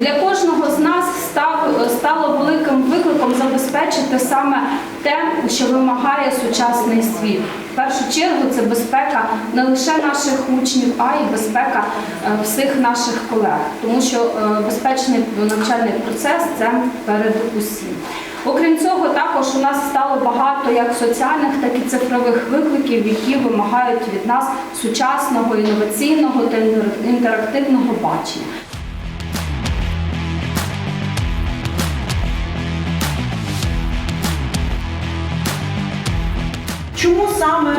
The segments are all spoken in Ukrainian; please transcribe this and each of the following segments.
Для кожного з нас став стало великим викликом забезпечити саме те, що вимагає сучасний світ. В першу чергу це безпека не лише наших учнів, а й безпека е, всіх наших колег, тому що е, безпечний навчальний процес це перед усім. Окрім цього, також у нас стало багато як соціальних, так і цифрових викликів, які вимагають від нас сучасного інноваційного та інтерактивного бачення. Чому саме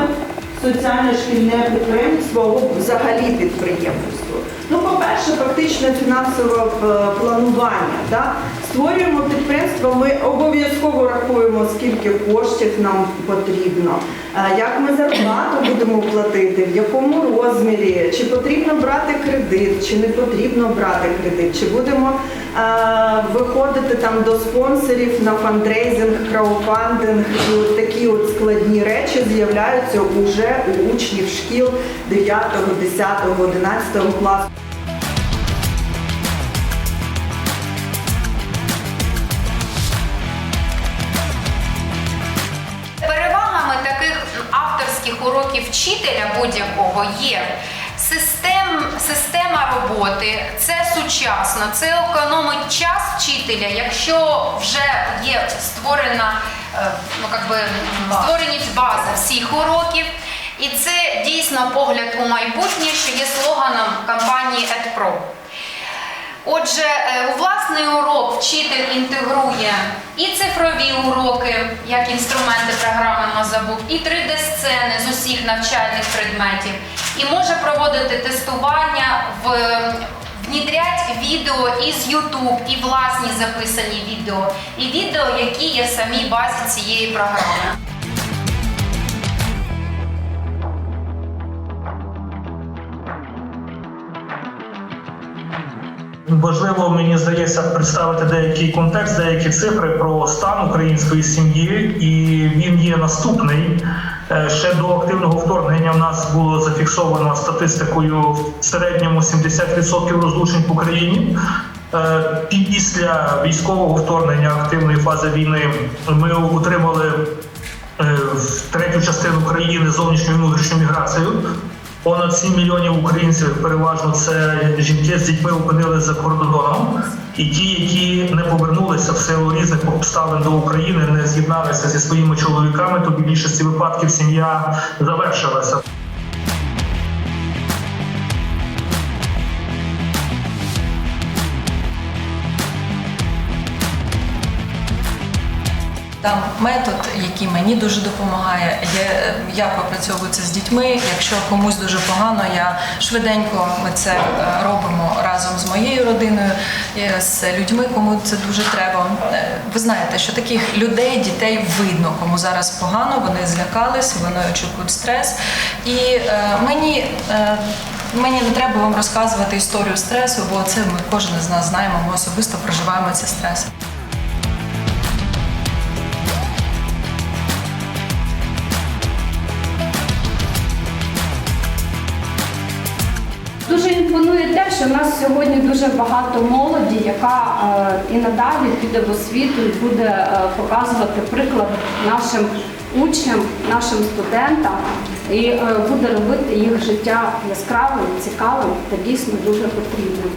соціальне шкільне підприємство взагалі підприємство? Ну, по-перше, практичне фінансове е, планування. Да? Створюємо підприємство, ми обов'язково рахуємо, скільки коштів нам потрібно, е, як ми зарплату будемо платити, в якому розмірі, чи потрібно брати кредит, чи не потрібно брати кредит, чи будемо е, виходити там до спонсорів на фандрейзинг, краудфандинг і такі от складні речі з'являються уже у учнів шкіл 9, 10, 11 класу. Уроків вчителя будь-якого є систем, система роботи, це сучасно, це економить час вчителя, якщо вже є створена е, ну, как би, створені база всіх уроків. І це дійсно погляд у майбутнє, що є слоганом компанії EdPro. Отже, е, у власний урок вчитель інтегрує і цифрові уроки, як інструменти програми Мазабук, і 3D-сцени з усіх навчальних предметів, і може проводити тестування в внідрять відео із YouTube, і власні записані відео, і відео, які є в самій базі цієї програми. Важливо, мені здається, представити деякий контекст, деякі цифри про стан української сім'ї, і він є наступний. Е, Ще до активного вторгнення в нас було зафіксовано статистикою в середньому 70% розлучень в Україні. Е, Після військового вторгнення активної фази війни ми отримали е, в третю частину країни зовнішньою і внутрішньою міграцією. Понад 7 мільйонів українців, переважно це жінки з дітьми опинилися за кордоном, і ті, які не повернулися в силу різних обставин до України, не з'єдналися зі своїми чоловіками, то в більшості випадків сім'я завершилася. Там метод, який мені дуже допомагає, є, я пропрацьовую це з дітьми. Якщо комусь дуже погано, я швиденько ми це е, робимо разом з моєю родиною, е, з людьми, кому це дуже треба. Е, Ви знаєте, що таких людей, дітей видно, кому зараз погано, вони злякались, вони очікують стрес. І е, мені. Е, Мені не треба вам розказувати історію стресу, бо це ми кожен з нас знаємо. Ми особисто проживаємо ці стреси. Що в нас сьогодні дуже багато молоді, яка е, і надалі піде в освіту і буде е, показувати приклад нашим учням, нашим студентам і е, буде робити їх життя яскравим, цікавим та дійсно дуже потрібним.